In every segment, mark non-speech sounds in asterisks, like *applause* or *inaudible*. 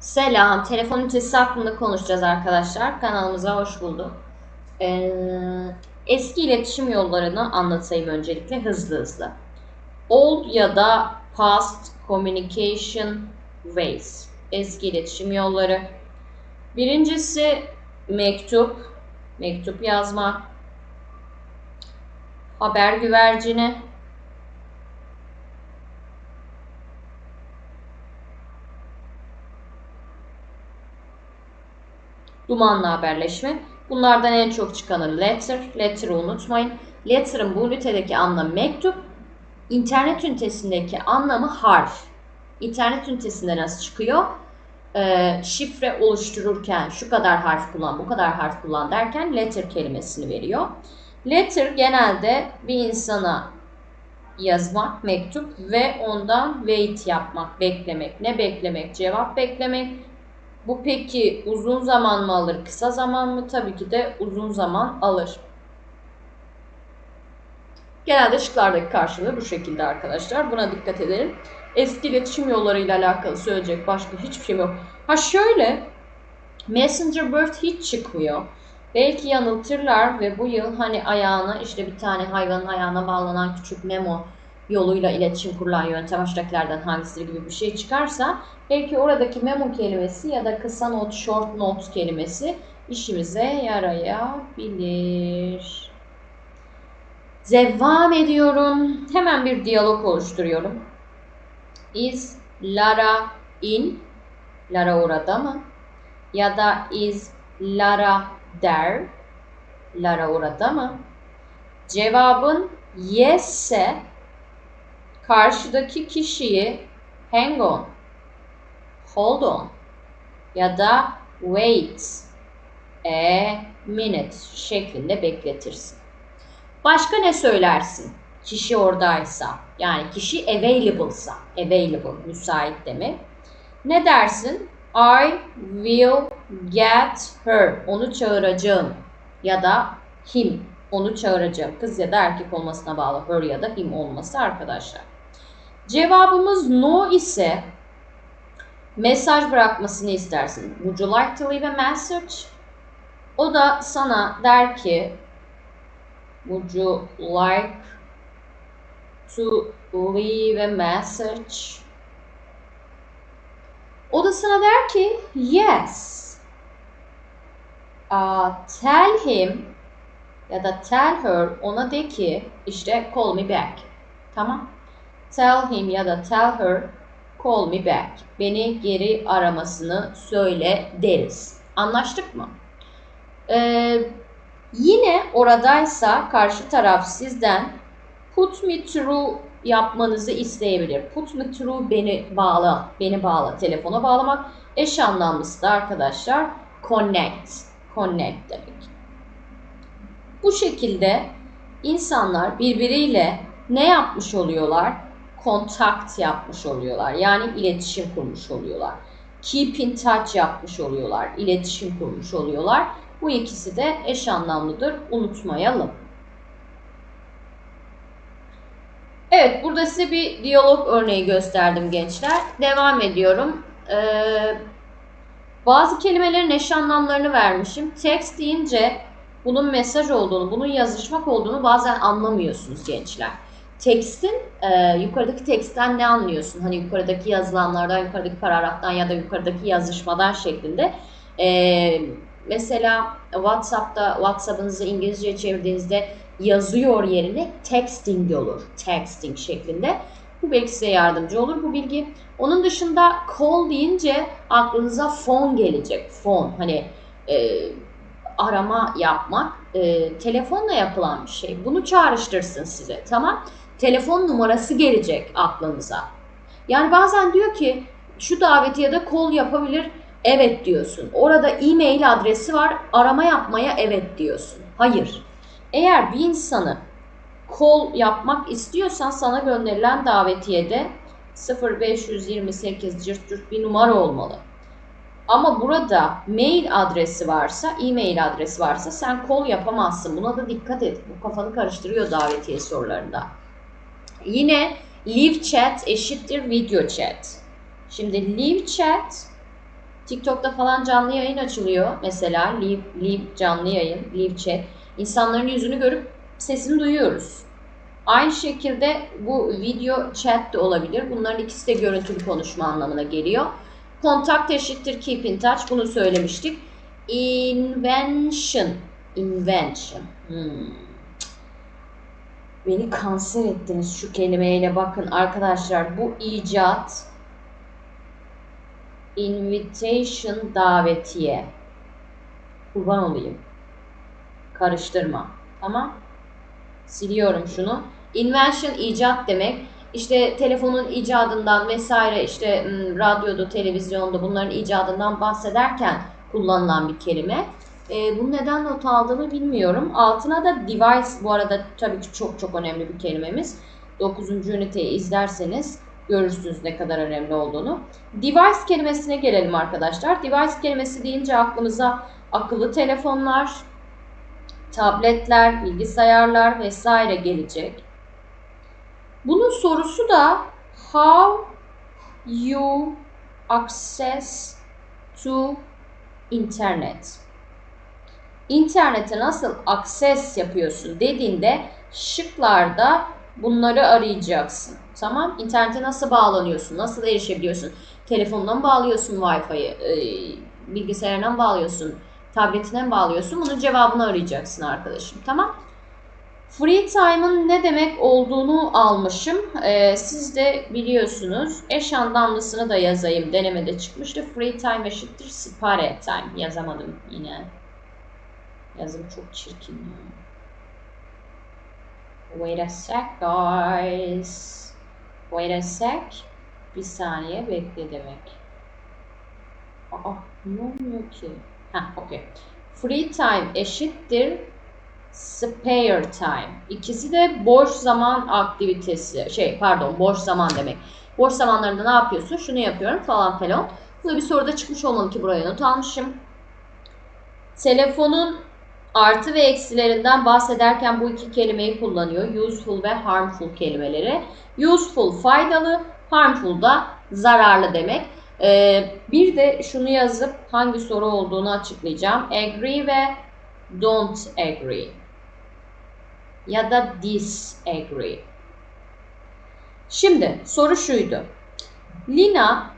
Selam. Telefon ünitesi hakkında konuşacağız arkadaşlar. Kanalımıza hoş bulduk. Ee, eski iletişim yollarını anlatayım öncelikle hızlı hızlı. Old ya da past communication ways. Eski iletişim yolları. Birincisi mektup. Mektup yazmak. Haber güvercini. Dumanlı haberleşme. Bunlardan en çok çıkanı letter. Letter'ı unutmayın. Letter'ın bu ünitedeki anlamı mektup. İnternet ünitesindeki anlamı harf. İnternet ünitesinde nasıl çıkıyor? Ee, şifre oluştururken şu kadar harf kullan, bu kadar harf kullan derken letter kelimesini veriyor. Letter genelde bir insana yazmak, mektup ve ondan wait yapmak, beklemek. Ne beklemek? Cevap beklemek. Bu peki uzun zaman mı alır, kısa zaman mı? Tabii ki de uzun zaman alır. Genelde şıklardaki karşılığı bu şekilde arkadaşlar. Buna dikkat edelim. Eski iletişim yollarıyla alakalı söyleyecek başka hiçbir şey yok. Ha şöyle, Messenger Bird hiç çıkmıyor. Belki yanıltırlar ve bu yıl hani ayağına işte bir tane hayvanın ayağına bağlanan küçük memo yoluyla iletişim kurulan yöntem aşağıdakilerden hangisi gibi bir şey çıkarsa belki oradaki memo kelimesi ya da kısa not, short note kelimesi işimize yarayabilir. Devam ediyorum. Hemen bir diyalog oluşturuyorum. Is Lara in? Lara orada mı? Ya da is Lara there? Lara orada mı? Cevabın yes ise karşıdaki kişiyi hang on, hold on ya da wait a minute şeklinde bekletirsin. Başka ne söylersin? Kişi oradaysa, yani kişi available'sa, available, müsait demek. Ne dersin? I will get her. Onu çağıracağım. Ya da him. Onu çağıracağım. Kız ya da erkek olmasına bağlı. Her ya da him olması arkadaşlar. Cevabımız no ise mesaj bırakmasını istersin. Would you like to leave a message? O da sana der ki Would you like to leave a message? O da sana der ki yes. Uh, tell him ya da tell her ona de ki işte call me back. Tamam. Tell him ya da tell her call me back. Beni geri aramasını söyle deriz. Anlaştık mı? Ee, yine oradaysa karşı taraf sizden put me through yapmanızı isteyebilir. Put me through beni bağla, beni bağla, telefona bağlamak. Eş anlamlısı da arkadaşlar connect, connect demek. Bu şekilde insanlar birbiriyle ne yapmış oluyorlar? Kontakt yapmış oluyorlar. Yani iletişim kurmuş oluyorlar. Keep in touch yapmış oluyorlar. İletişim kurmuş oluyorlar. Bu ikisi de eş anlamlıdır. Unutmayalım. Evet, burada size bir diyalog örneği gösterdim gençler. Devam ediyorum. Ee, bazı kelimelerin eş anlamlarını vermişim. Text deyince bunun mesaj olduğunu, bunun yazışmak olduğunu bazen anlamıyorsunuz gençler. Tekstin, e, yukarıdaki teksten ne anlıyorsun? Hani yukarıdaki yazılanlardan, yukarıdaki paragraftan ya da yukarıdaki yazışmadan şeklinde. E, mesela WhatsApp'ta, WhatsApp'ınızı İngilizceye çevirdiğinizde yazıyor yerine texting olur. Texting şeklinde. Bu belki size yardımcı olur bu bilgi. Onun dışında call deyince aklınıza phone gelecek. Phone hani e, arama yapmak e, telefonla yapılan bir şey. Bunu çağrıştırsın size tamam. Telefon numarası gelecek aklınıza. Yani bazen diyor ki şu davetiye de call yapabilir. Evet diyorsun. Orada e-mail adresi var. Arama yapmaya evet diyorsun. Hayır. Eğer bir insanı call yapmak istiyorsan sana gönderilen davetiyede 0528 cırt cırt bir numara olmalı. Ama burada mail adresi varsa, e-mail adresi varsa sen call yapamazsın. Buna da dikkat et. Bu kafanı karıştırıyor davetiye sorularında. Yine live chat eşittir video chat. Şimdi live chat TikTok'ta falan canlı yayın açılıyor. Mesela live, live canlı yayın, live chat. İnsanların yüzünü görüp sesini duyuyoruz. Aynı şekilde bu video chat de olabilir. Bunların ikisi de görüntülü konuşma anlamına geliyor. Kontakt eşittir keep in touch. Bunu söylemiştik. Invention. Invention. Hmm. Beni kanser ettiniz şu kelimeyle bakın arkadaşlar. Bu icat invitation davetiye. Kurban olayım. Karıştırma. Tamam. Siliyorum şunu. Invention icat demek. İşte telefonun icadından vesaire işte radyoda, televizyonda bunların icadından bahsederken kullanılan bir kelime. E, bunu neden not aldığımı bilmiyorum. Altına da device bu arada tabii ki çok çok önemli bir kelimemiz. 9. üniteyi izlerseniz görürsünüz ne kadar önemli olduğunu. Device kelimesine gelelim arkadaşlar. Device kelimesi deyince aklımıza akıllı telefonlar, tabletler, bilgisayarlar vesaire gelecek. Bunun sorusu da how you access to internet. İnternete nasıl access yapıyorsun dediğinde şıklarda bunları arayacaksın. Tamam? İnternete nasıl bağlanıyorsun? Nasıl erişebiliyorsun? Telefondan bağlıyorsun Wi-Fi'yi, e, bilgisayarından bağlıyorsun, tabletinden bağlıyorsun. Bunun cevabını arayacaksın arkadaşım. Tamam? Free time'ın ne demek olduğunu almışım. Ee, siz de biliyorsunuz. Eş anlamlısını da yazayım. Denemede çıkmıştı. Free time eşittir spare time. Yazamadım yine. Yazım çok çirkin. ya. Wait a sec guys. Wait a sec. Bir saniye bekle demek. Aa ne olmuyor ki? Heh okey. Free time eşittir spare time. İkisi de boş zaman aktivitesi. Şey pardon boş zaman demek. Boş zamanlarında ne yapıyorsun? Şunu yapıyorum falan falan. Burada bir soruda çıkmış olmalı ki buraya not almışım. Telefonun artı ve eksilerinden bahsederken bu iki kelimeyi kullanıyor. Useful ve harmful kelimeleri. Useful faydalı, harmful da zararlı demek. Ee, bir de şunu yazıp hangi soru olduğunu açıklayacağım. Agree ve don't agree ya da disagree. Şimdi soru şuydu. Lina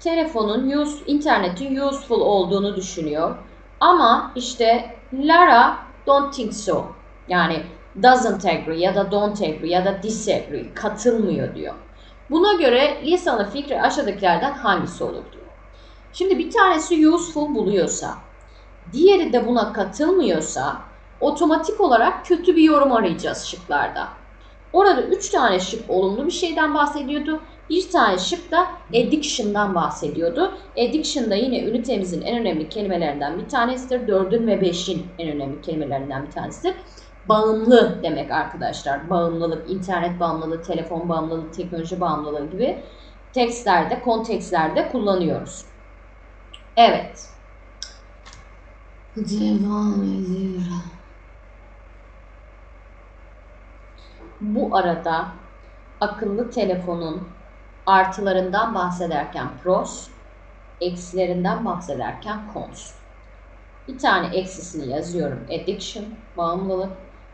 telefonun use, internetin useful olduğunu düşünüyor. Ama işte Lara don't think so. Yani doesn't agree ya da don't agree ya da disagree katılmıyor diyor. Buna göre Lisa'nın fikri aşağıdakilerden hangisi olur diyor. Şimdi bir tanesi useful buluyorsa, diğeri de buna katılmıyorsa otomatik olarak kötü bir yorum arayacağız şıklarda. Orada 3 tane şık olumlu bir şeyden bahsediyordu. Bir tane şık da addiction'dan bahsediyordu. Addiction da yine ünitemizin en önemli kelimelerinden bir tanesidir. 4'ün ve 5'in en önemli kelimelerinden bir tanesidir. Bağımlı demek arkadaşlar. Bağımlılık, internet bağımlılığı, telefon bağımlılığı, teknoloji bağımlılığı gibi tekstlerde, kontekstlerde kullanıyoruz. Evet. Devam ediyorum. Bu arada akıllı telefonun artılarından bahsederken pros, eksilerinden bahsederken cons. Bir tane eksisini yazıyorum addiction, bağımlılık.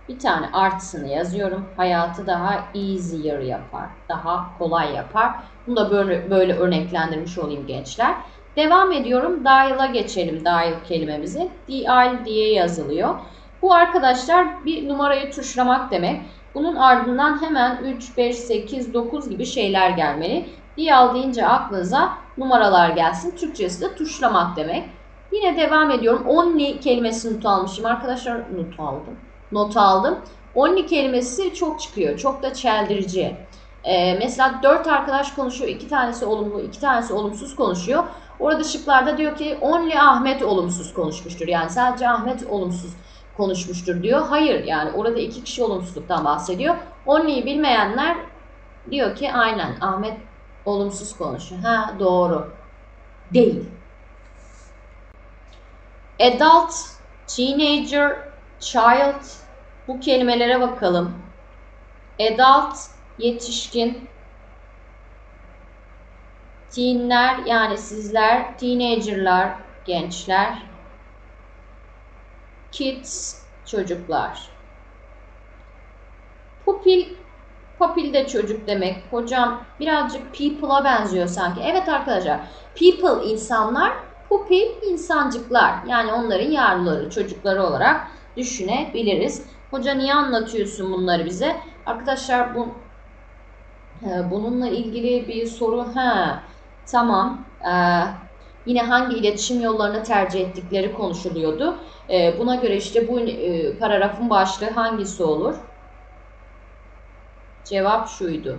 Bir tane artısını yazıyorum. Hayatı daha easier yapar, daha kolay yapar. Bunu da böyle, böyle örneklendirmiş olayım gençler. Devam ediyorum. Dial'a geçelim dial kelimemizi. Dial diye yazılıyor. Bu arkadaşlar bir numarayı tuşlamak demek. Bunun ardından hemen 3, 5, 8, 9 gibi şeyler gelmeli. Dial deyince aklınıza numaralar gelsin. Türkçesi de tuşlamak demek. Yine devam ediyorum. Only kelimesini not almışım. Arkadaşlar not aldım. Not aldım. Only kelimesi çok çıkıyor. Çok da çeldirici. Ee, mesela 4 arkadaş konuşuyor. 2 tanesi olumlu, 2 tanesi olumsuz konuşuyor. Orada şıklarda diyor ki only Ahmet olumsuz konuşmuştur. Yani sadece Ahmet olumsuz konuşmuştur diyor. Hayır yani orada iki kişi olumsuzluktan bahsediyor. Only'yi bilmeyenler diyor ki aynen Ahmet olumsuz konuşuyor. Ha doğru. Değil. Adult, teenager, child bu kelimelere bakalım. Adult yetişkin. Teenler yani sizler, teenagerlar, gençler. Kids, çocuklar. Pupil, pupil de çocuk demek. Hocam birazcık people'a benziyor sanki. Evet arkadaşlar, people insanlar, pupil insancıklar. Yani onların yavruları, çocukları olarak düşünebiliriz. Hoca niye anlatıyorsun bunları bize? Arkadaşlar bu e, bununla ilgili bir soru ha tamam Ee, yine hangi iletişim yollarını tercih ettikleri konuşuluyordu. Ee, buna göre işte bu e, paragrafın başlığı hangisi olur? Cevap şuydu.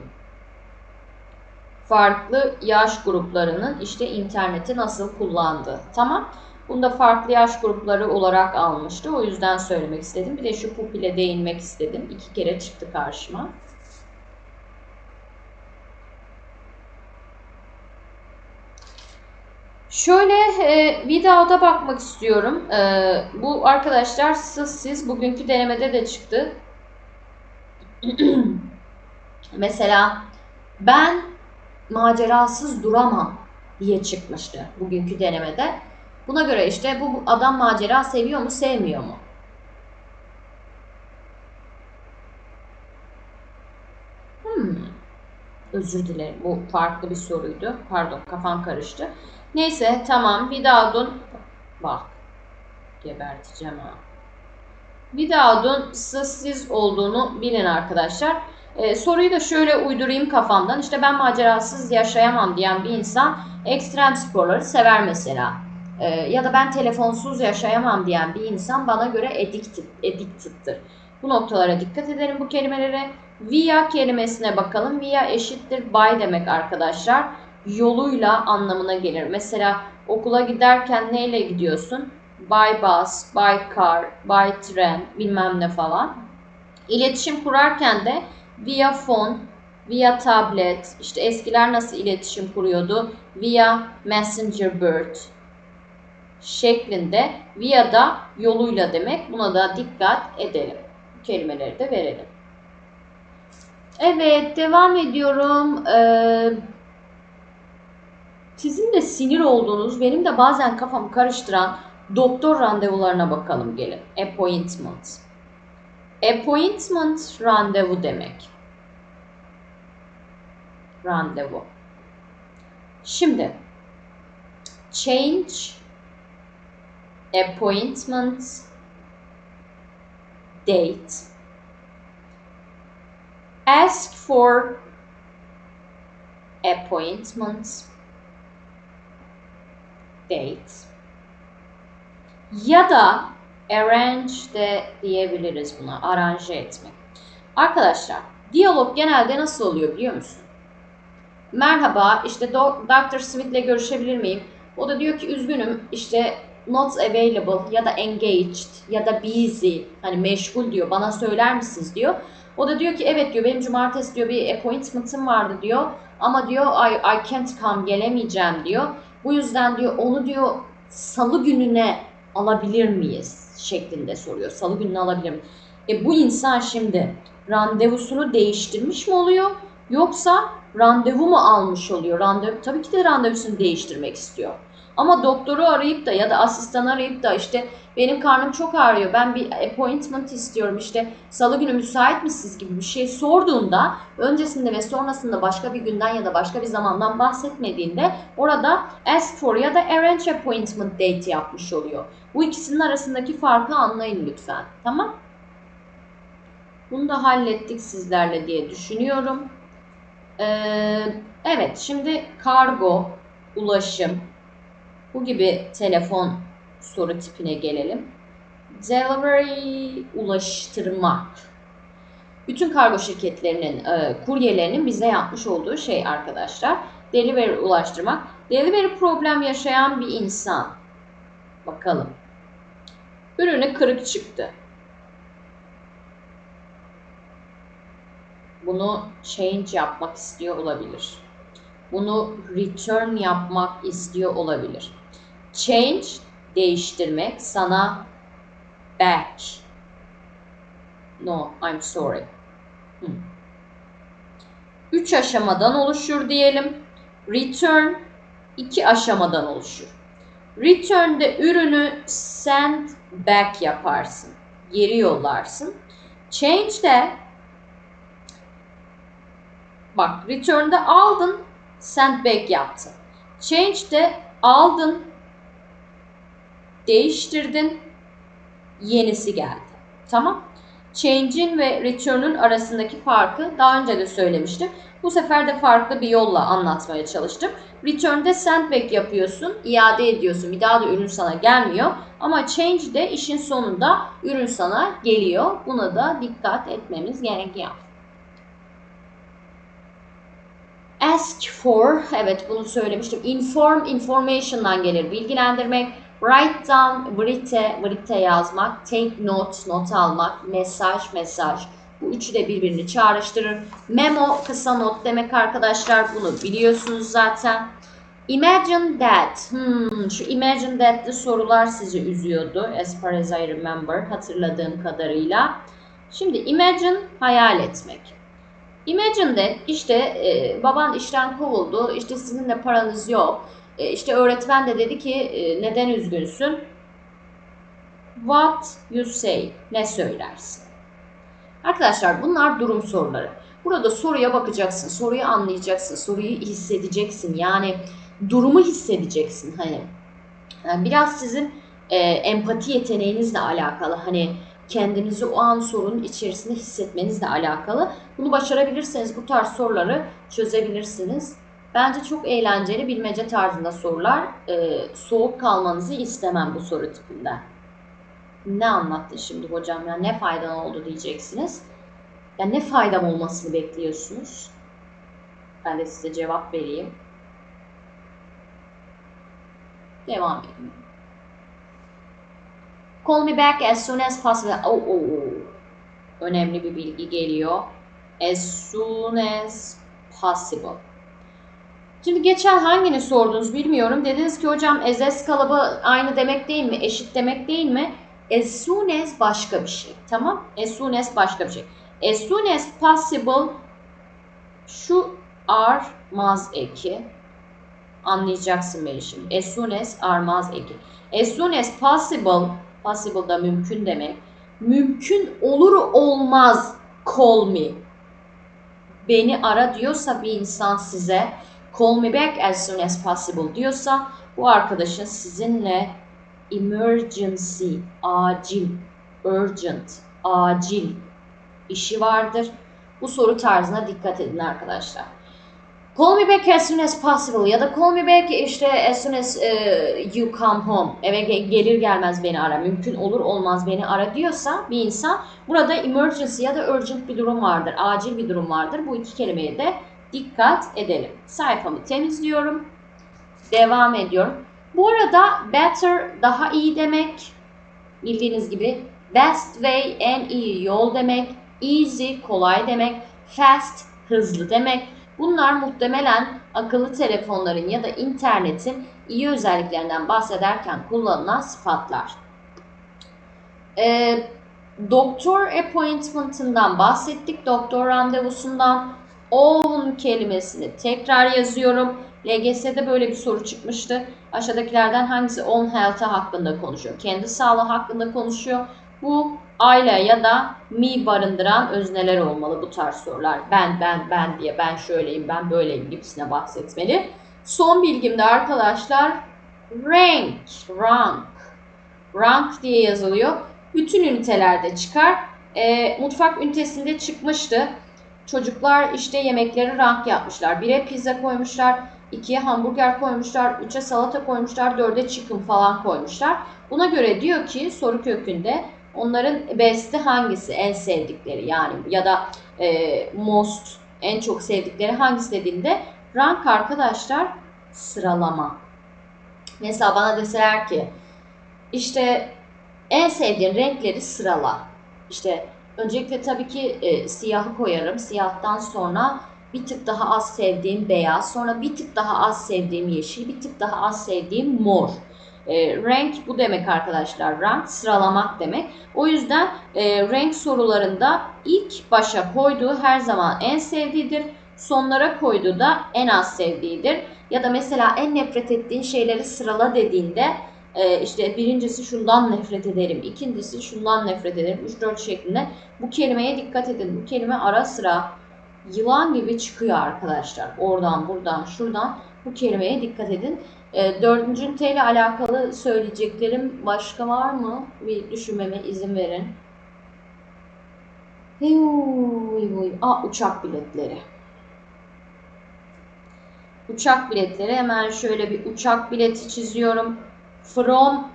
Farklı yaş gruplarının işte interneti nasıl kullandığı. Tamam. Bunu da farklı yaş grupları olarak almıştı. O yüzden söylemek istedim. Bir de şu pupile değinmek istedim. İki kere çıktı karşıma. Şöyle e, videoda bakmak istiyorum. E, bu arkadaşlar siz, siz bugünkü denemede de çıktı. *clears throat* Mesela ben macerasız duramam diye çıkmıştı bugünkü denemede. Buna göre işte bu adam macera seviyor mu sevmiyor mu? Hmm. Özür dilerim bu farklı bir soruydu. Pardon kafam karıştı. Neyse tamam Vidaud'un bak geberteceğim ha. Vidaud'un sessiz olduğunu bilin arkadaşlar. Ee, soruyu da şöyle uydurayım kafamdan. İşte ben macerasız yaşayamam diyen bir insan ekstrem sporları sever mesela. Ee, ya da ben telefonsuz yaşayamam diyen bir insan bana göre addicted, addicted'tır. Bu noktalara dikkat edelim bu kelimelere. Via kelimesine bakalım. Via eşittir by demek arkadaşlar yoluyla anlamına gelir. Mesela okula giderken neyle gidiyorsun? By bus, by car, by tren, bilmem ne falan. İletişim kurarken de via phone, via tablet, işte eskiler nasıl iletişim kuruyordu? Via messenger bird şeklinde via da yoluyla demek. Buna da dikkat edelim. Bu kelimeleri de verelim. Evet, devam ediyorum. Ee, de sinir olduğunuz, benim de bazen kafamı karıştıran doktor randevularına bakalım gelin. Appointment. Appointment randevu demek. Randevu. Şimdi change appointment date ask for appointment date ya da arrange de diyebiliriz buna. Aranje etmek. Arkadaşlar diyalog genelde nasıl oluyor biliyor musun? Merhaba işte Dr. Smith'le görüşebilir miyim? O da diyor ki üzgünüm işte not available ya da engaged ya da busy hani meşgul diyor bana söyler misiniz diyor. O da diyor ki evet diyor benim cumartesi diyor bir appointment'ım vardı diyor ama diyor I, I can't come gelemeyeceğim diyor. Bu yüzden diyor onu diyor salı gününe alabilir miyiz şeklinde soruyor. Salı gününe alabilir miyiz? E bu insan şimdi randevusunu değiştirmiş mi oluyor? Yoksa randevu mu almış oluyor? Randevu tabii ki de randevusunu değiştirmek istiyor. Ama doktoru arayıp da ya da asistan arayıp da işte benim karnım çok ağrıyor ben bir appointment istiyorum işte salı günü müsait misiniz gibi bir şey sorduğunda öncesinde ve sonrasında başka bir günden ya da başka bir zamandan bahsetmediğinde orada ask for ya da arrange appointment date yapmış oluyor. Bu ikisinin arasındaki farkı anlayın lütfen. Tamam? Bunu da hallettik sizlerle diye düşünüyorum. Ee, evet şimdi kargo, ulaşım, bu gibi telefon soru tipine gelelim. Delivery ulaştırmak. Bütün kargo şirketlerinin, e, kuryelerinin bize yapmış olduğu şey arkadaşlar. Delivery ulaştırmak. Delivery problem yaşayan bir insan. Bakalım. Ürünü kırık çıktı. Bunu change yapmak istiyor olabilir. Bunu return yapmak istiyor olabilir. Change değiştirmek sana back. No, I'm sorry. Hmm. Üç aşamadan oluşur diyelim. Return iki aşamadan oluşur. Return'de ürünü send back yaparsın. Geri yollarsın. Change'de bak return'de aldın send back yaptın. Change'de aldın değiştirdin yenisi geldi. Tamam. Change'in ve return'un arasındaki farkı daha önce de söylemiştim. Bu sefer de farklı bir yolla anlatmaya çalıştım. Return'de send back yapıyorsun, iade ediyorsun. Bir daha da ürün sana gelmiyor. Ama change'de işin sonunda ürün sana geliyor. Buna da dikkat etmemiz gerekiyor. Ask for, evet bunu söylemiştim. Inform, information'dan gelir. Bilgilendirmek. Write down, write, write yazmak. Take note, not almak. Mesaj, mesaj. Bu üçü de birbirini çağrıştırır. Memo, kısa not demek arkadaşlar. Bunu biliyorsunuz zaten. Imagine that. Hmm, şu imagine that'li sorular sizi üzüyordu. As far as I remember. Hatırladığım kadarıyla. Şimdi imagine hayal etmek. Imagine that işte e, baban işten kovuldu. İşte sizin de paranız yok. E, işte öğretmen de dedi ki e, neden üzgünsün? What you say. Ne söylersin? Arkadaşlar bunlar durum soruları. Burada soruya bakacaksın, soruyu anlayacaksın, soruyu hissedeceksin. Yani durumu hissedeceksin hani. Yani biraz sizin e, empati yeteneğinizle alakalı. Hani kendinizi o an sorunun içerisinde hissetmenizle alakalı. Bunu başarabilirseniz bu tarz soruları çözebilirsiniz. Bence çok eğlenceli bilmece tarzında sorular. E, soğuk kalmanızı istemem bu soru tipinde. Ne anlattı şimdi hocam ya ne faydan oldu diyeceksiniz. Ya ne faydam olmasını bekliyorsunuz? Ben de size cevap vereyim. Devam edin. Call me back as soon as possible. Oh, oh, oh. Önemli bir bilgi geliyor. As soon as possible. Şimdi geçen hangini sordunuz bilmiyorum. Dediniz ki hocam as as kalıbı aynı demek değil mi? Eşit demek değil mi? As soon as başka bir şey. Tamam? As soon as başka bir şey. As soon as possible şu are maz eki. Anlayacaksın beni şimdi. As soon as are maz eki. As soon as possible possible da mümkün demek. Mümkün olur olmaz call me. Beni ara diyorsa bir insan size call me back as soon as possible diyorsa bu arkadaşın sizinle emergency, acil, urgent, acil işi vardır. Bu soru tarzına dikkat edin arkadaşlar. Call me back as soon as possible ya da call me back işte as soon as uh, you come home. Eve gelir gelmez beni ara. Mümkün olur olmaz beni ara diyorsa bir insan burada emergency ya da urgent bir durum vardır. Acil bir durum vardır. Bu iki kelimeye de dikkat edelim. Sayfamı temizliyorum. Devam ediyorum. Bu arada better daha iyi demek. Bildiğiniz gibi best way en iyi yol demek. Easy kolay demek. Fast hızlı demek. Bunlar muhtemelen akıllı telefonların ya da internetin iyi özelliklerinden bahsederken kullanılan sıfatlar. Ee, doktor appointment'ından bahsettik. Doktor randevusundan own kelimesini tekrar yazıyorum. LGS'de böyle bir soru çıkmıştı. Aşağıdakilerden hangisi own health hakkında konuşuyor? Kendi sağlığı hakkında konuşuyor. Bu aile ya da me barındıran özneler olmalı bu tarz sorular. Ben, ben, ben diye, ben şöyleyim, ben böyleyim gibisine bahsetmeli. Son bilgimde arkadaşlar rank, rank, rank diye yazılıyor. Bütün ünitelerde çıkar. E, mutfak ünitesinde çıkmıştı. Çocuklar işte yemekleri rank yapmışlar. Bire pizza koymuşlar, ikiye hamburger koymuşlar, üçe salata koymuşlar, dörde chicken falan koymuşlar. Buna göre diyor ki soru kökünde onların best'i hangisi en sevdikleri yani ya da e, most en çok sevdikleri hangisi dediğinde rank arkadaşlar sıralama. Mesela bana deseler ki işte en sevdiğin renkleri sırala. İşte öncelikle tabii ki e, siyahı koyarım. Siyahtan sonra bir tık daha az sevdiğim beyaz, sonra bir tık daha az sevdiğim yeşil, bir tık daha az sevdiğim mor. E, renk bu demek arkadaşlar. Rank sıralamak demek. O yüzden e, renk sorularında ilk başa koyduğu her zaman en sevdiğidir. sonlara koyduğu da en az sevdiğidir. Ya da mesela en nefret ettiğin şeyleri sırala dediğinde e, işte birincisi şundan nefret ederim, ikincisi şundan nefret ederim, 3-4 şeklinde bu kelimeye dikkat edin. Bu kelime ara sıra yılan gibi çıkıyor arkadaşlar. Oradan, buradan, şuradan bu kelimeye dikkat edin. E, dördüncü üniteyle alakalı söyleyeceklerim başka var mı? Bir düşünmeme izin verin. Aa, uçak biletleri. Uçak biletleri hemen şöyle bir uçak bileti çiziyorum. From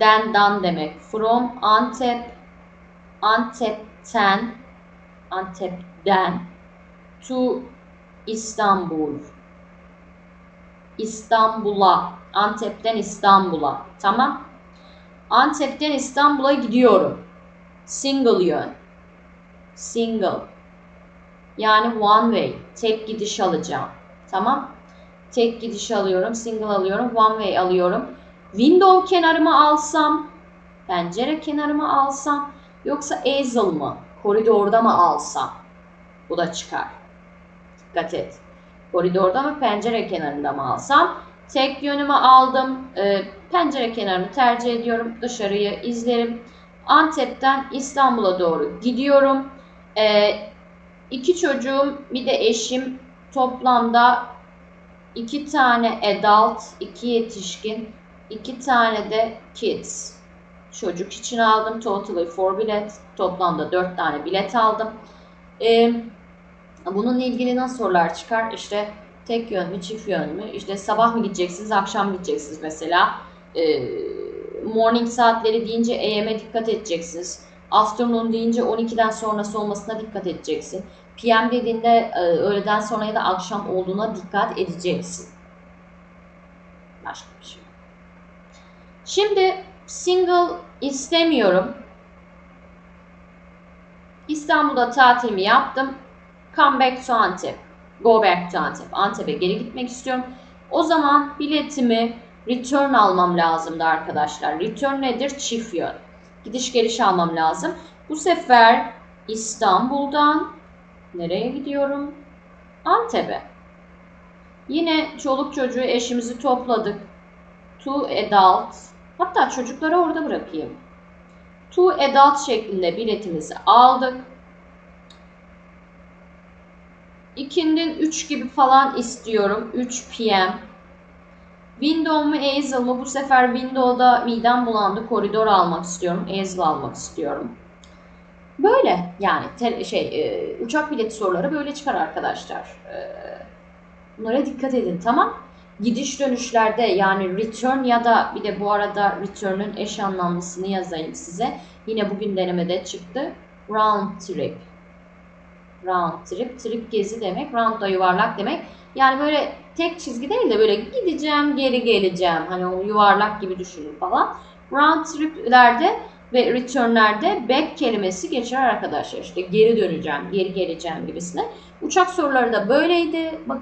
dendan demek. From Antep Antep'ten Antep'den to İstanbul. İstanbul'a. Antep'ten İstanbul'a. Tamam. Antep'ten İstanbul'a gidiyorum. Single yön. Single. Yani one way. Tek gidiş alacağım. Tamam. Tek gidiş alıyorum. Single alıyorum. One way alıyorum. Window kenarımı alsam, pencere kenarımı alsam yoksa easel mı? Koridorda mı alsam? Bu da çıkar. Dikkat et. Koridorda mı pencere kenarında mı alsam? Tek yönümü aldım. Ee, pencere kenarını tercih ediyorum. Dışarıyı izlerim. Antep'ten İstanbul'a doğru gidiyorum. Ee, iki çocuğum bir de eşim toplamda iki tane adult, iki yetişkin, iki tane de kids. Çocuk için aldım. Totally four bilet. Toplamda dört tane bilet aldım. Ee, bununla ilgili nasıl sorular çıkar? İşte tek yön mü, çift yön mü? İşte sabah mı gideceksiniz, akşam mı gideceksiniz mesela? Ee, morning saatleri deyince AM'e dikkat edeceksiniz. Afternoon deyince 12'den sonrası olmasına dikkat edeceksin. PM dediğinde e, öğleden sonra ya da akşam olduğuna dikkat edeceksin. Başka bir şey. yok. Şimdi single istemiyorum. İstanbul'da tatilimi yaptım. Come back to Antep. Go back to Antep. Antep'e geri gitmek istiyorum. O zaman biletimi return almam lazımdı arkadaşlar. Return nedir? Çift yön. Gidiş geliş almam lazım. Bu sefer İstanbul'dan nereye gidiyorum? Antep'e. Yine çoluk çocuğu eşimizi topladık. Two adult. Hatta çocukları orada bırakayım. Two adult şeklinde biletimizi aldık. İkindin 3 gibi falan istiyorum. 3 p.m. Window mu Hazel mı? Bu sefer Window'da midem bulandı. Koridor almak istiyorum. Hazel almak istiyorum. Böyle yani şey e, uçak bileti soruları böyle çıkar arkadaşlar. E, bunlara dikkat edin tamam. Gidiş dönüşlerde yani return ya da bir de bu arada return'ün eş anlamlısını yazayım size. Yine bugün denemede çıktı. Round trip. Round trip. Trip gezi demek. Round da yuvarlak demek. Yani böyle tek çizgi değil de böyle gideceğim geri geleceğim. Hani o yuvarlak gibi düşünün falan. Round trip'lerde ve return'lerde back kelimesi geçer arkadaşlar. İşte geri döneceğim, geri geleceğim gibisine. Uçak soruları da böyleydi. Bakın